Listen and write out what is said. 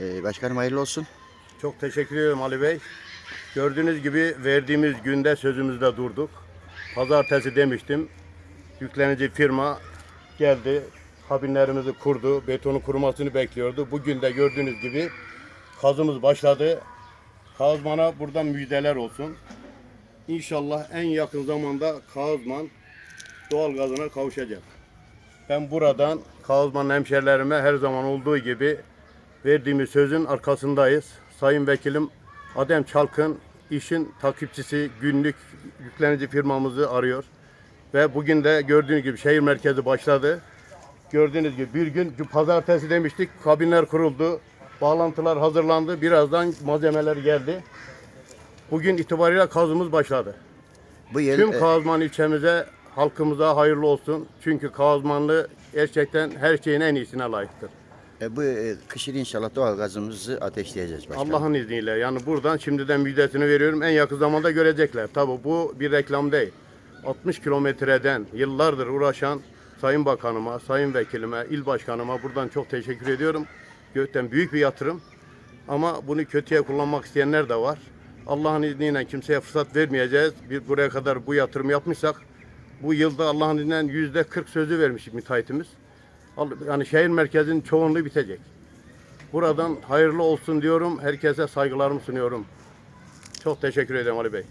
Ee, başkanım hayırlı olsun. Çok teşekkür ederim Ali Bey. Gördüğünüz gibi verdiğimiz günde sözümüzde durduk. Pazartesi demiştim. Yüklenici firma geldi. Kabinlerimizi kurdu. Betonu kurumasını bekliyordu. Bugün de gördüğünüz gibi kazımız başladı. Kazmana buradan müjdeler olsun. İnşallah en yakın zamanda Kazman doğal gazına kavuşacak. Ben buradan Kazman hemşerilerime her zaman olduğu gibi verdiğimiz sözün arkasındayız. Sayın Vekilim Adem Çalkın işin takipçisi günlük yüklenici firmamızı arıyor. Ve bugün de gördüğünüz gibi şehir merkezi başladı. Gördüğünüz gibi bir gün pazartesi demiştik kabinler kuruldu. Bağlantılar hazırlandı. Birazdan malzemeler geldi. Bugün itibariyle kazımız başladı. Bu yıl Tüm e, Kağızman ilçemize, halkımıza hayırlı olsun. Çünkü Kağızmanlı gerçekten her şeyin en iyisine layıktır. E, bu e, kışın inşallah doğal gazımızı ateşleyeceğiz başkanım. Allah'ın izniyle yani buradan şimdiden müjdesini veriyorum. En yakın zamanda görecekler. Tabi bu bir reklam değil. 60 kilometreden yıllardır uğraşan Sayın Bakanıma, Sayın Vekilime, il Başkanıma buradan çok teşekkür ediyorum. Gökten büyük bir yatırım. Ama bunu kötüye kullanmak isteyenler de var. Allah'ın izniyle kimseye fırsat vermeyeceğiz. Bir buraya kadar bu yatırım yapmışsak bu yılda Allah'ın izniyle yüzde 40 sözü vermiş müteahhitimiz. Yani şehir merkezinin çoğunluğu bitecek. Buradan hayırlı olsun diyorum. Herkese saygılarımı sunuyorum. Çok teşekkür ederim Ali Bey.